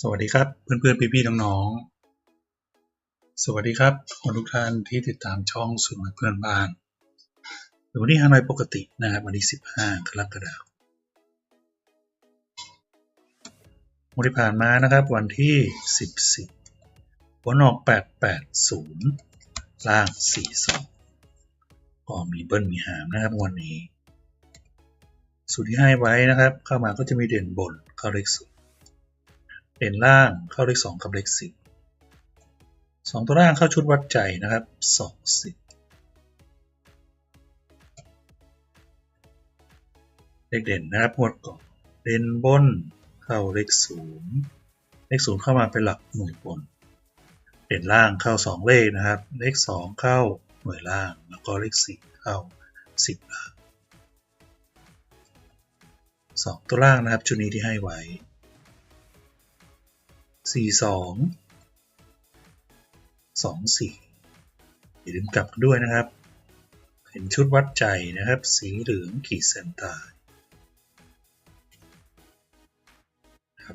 สวัสดีครับเพื่อนๆพี่ๆน้องๆสวัสดีครับคนทุกท่านที่ติดตามช่องสุนทรเพื่อนบ้านวันนี้ฮานอยปกตินะครับวันที่15กรกฎาคมวันที่ผ่านมานะครับวันที่ 14วันออก 880 ล่าง 42 ก็มีเบิ้ลมีหามนะครับวันนี้ สูตรที่ให้ไว้นะครับ เข้ามาก็จะมีเด่นบนเข้าเลขศูนย์ เด่นล่างเข้าเลขสองกับเลขสิบสองตัวล่างเข้าชุดวัดใจนะครับสองสิบเลขเด่นนะครับงวดก่อนเด่นบนเข้าเลขศูนย์เลขศูนย์เข้ามาเป็นหลักหน่วยบน เด่นล่างเข้าสองเลขนะครับ เลขสองเข้าหน่วยล่าง แล้วก็เลขสี่เข้าสิบล่างสองตัวล่างนะครับชุดนี้ที่ให้ไว้ สี่สองสองสี่อย่าลืมกลับด้วยนะครับเห็นชุดวัดใจนะครับ สีเหลืองขีดเส้นใต้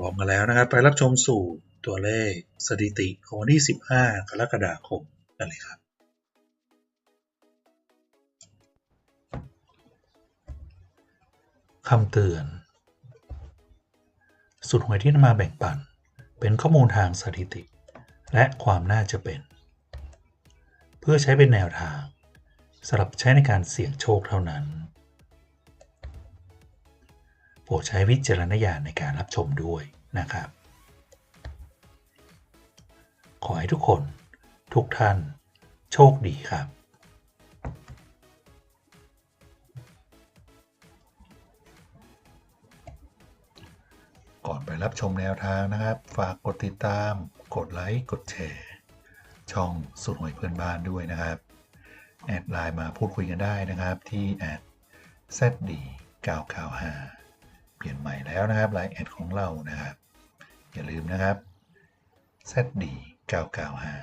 พร้อมกันแล้วนะครับ ไปรับชมสูตรตัวเลขสถิติของวันที่ 15 กรกฎาคมกันเลยครับคำเตือน สุดหวยที่นำมาแบ่งปัน เป็นข้อมูลทางสถิติ และความน่าจะเป็น เพื่อใช้เป็นแนวทางสำหรับใช้ในการเสี่ยงโชคเท่านั้น โปรดใช้วิจารณญาณในการรับชมด้วยนะครับ ขอให้ทุกคน ทุกท่าน โชคดีครับ รับชมแนวทางนะครับ ฝากกดติดตาม กดไลค์กดแชร์ช่องสุดหวยเพื่อนบ้านด้วยนะครับ แอดไลน์มาพูดคุยกันได้นะครับที่แอด zd995 เปลี่ยนใหม่แล้วนะครับไลน์แอดของเรานะครับ อย่าลืมนะครับเซดีก้าวข่าวหา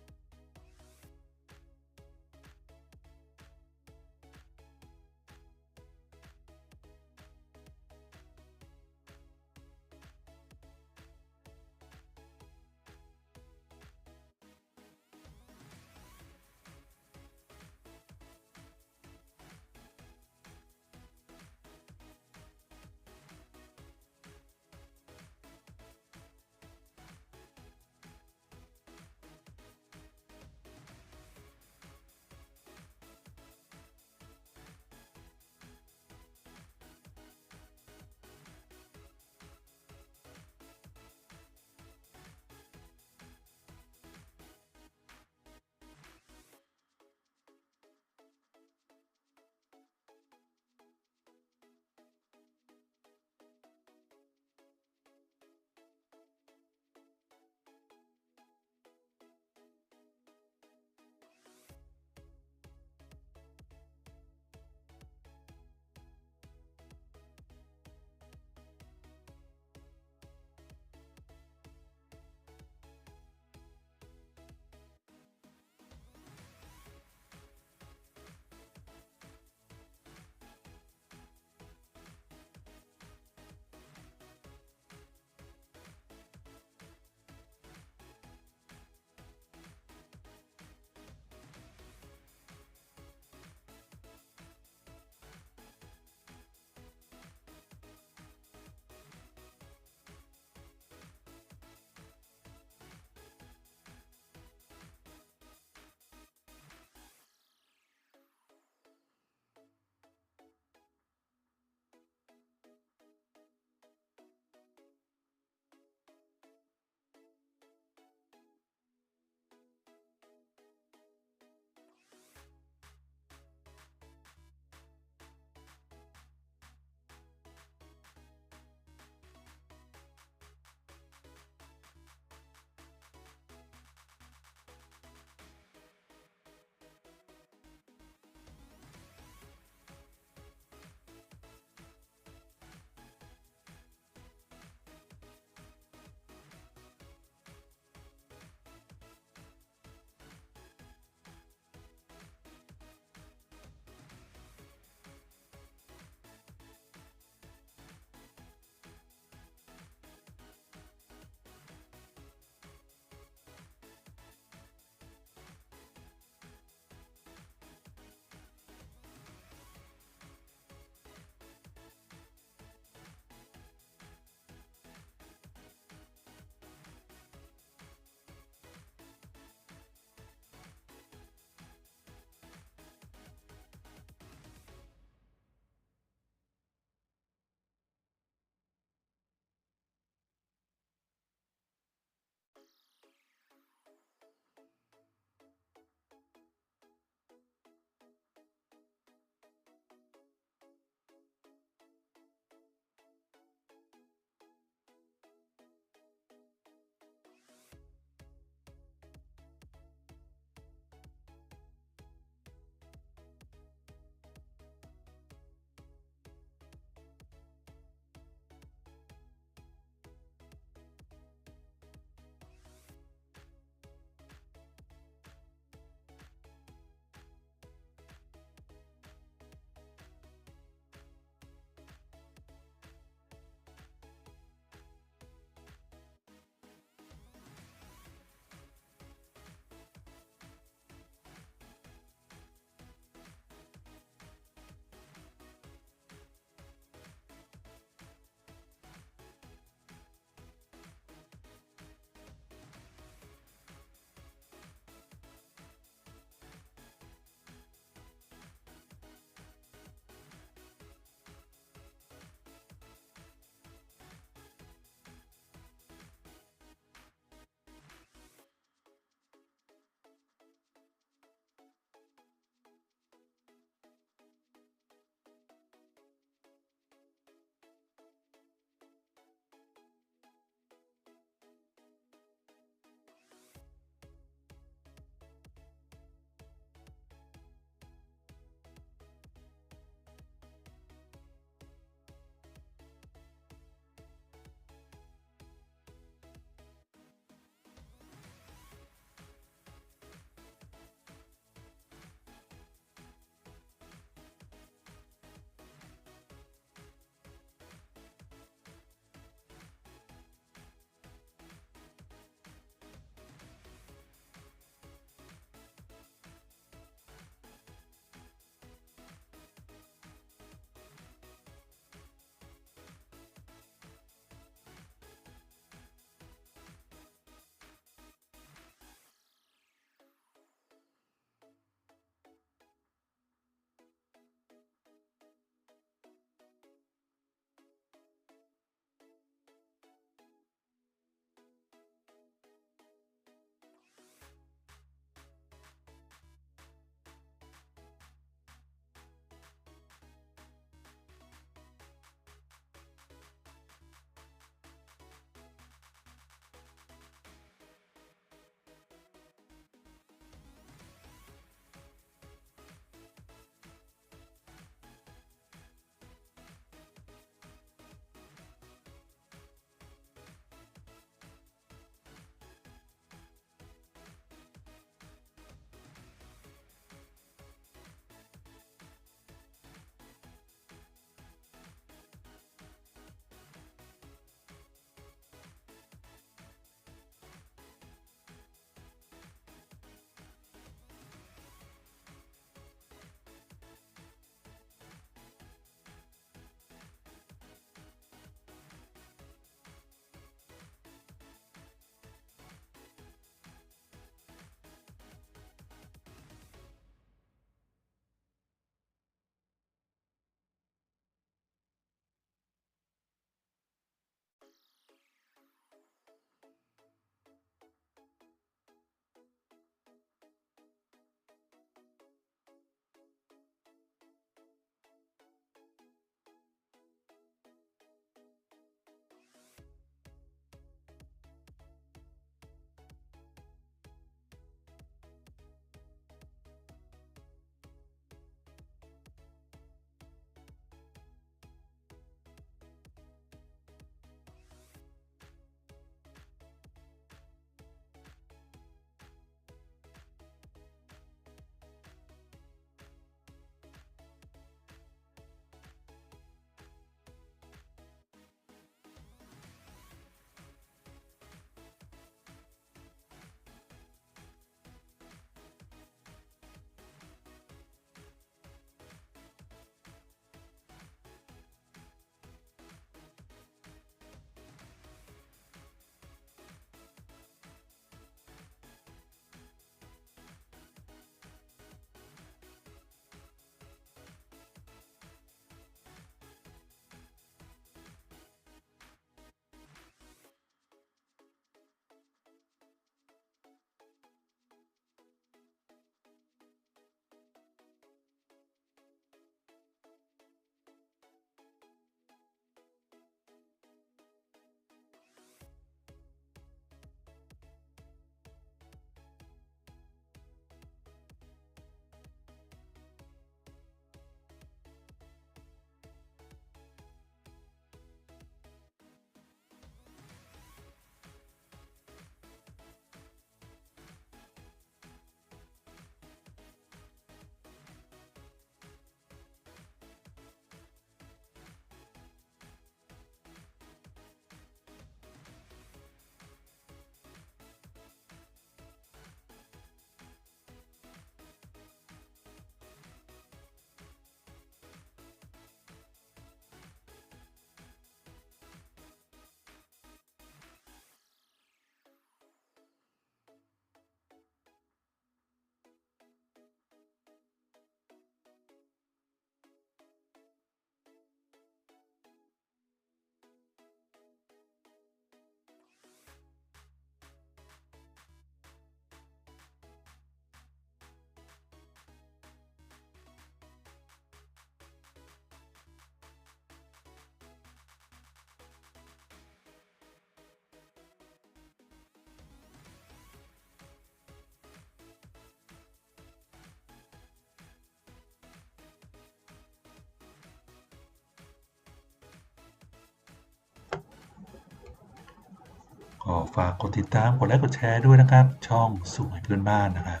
ก็ฝากกดติดตาม กดไลค์กดแชร์ด้วยนะครับ ช่องสูงให้เพื่อนบ้านนะครับ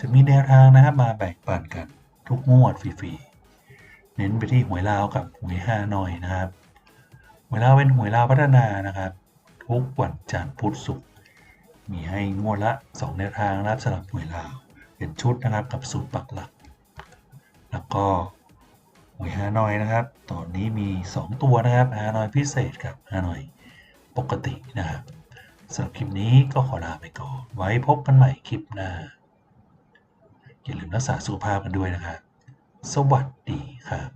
จะมีแนวทางนะครับมาแบ่งปันกันทุกงวดฟรีๆ เน้นไปที่หวยลาวกับหวยห้าหน่อยนะครับ หวยลาวเป็นหวยลาวพัฒนานะครับ ทุกวันจันทร์พุธศุกร์มีให้งวดละ2แนวทางนะครับสำหรับหวยลาวเป็นชุดนะครับกับสูตรปักหลัก แล้วก็หวยฮานอยนะครับ ตอนนี้มี 2 ตัวนะครับฮานอยพิเศษกับฮานอยปกตินะครับ สำหรับคลิปนี้ก็ขอลาไปก่อน ไว้พบกันใหม่คลิปหน้า อย่าลืมรักษาสุขภาพกันด้วยนะครับ สวัสดีครับ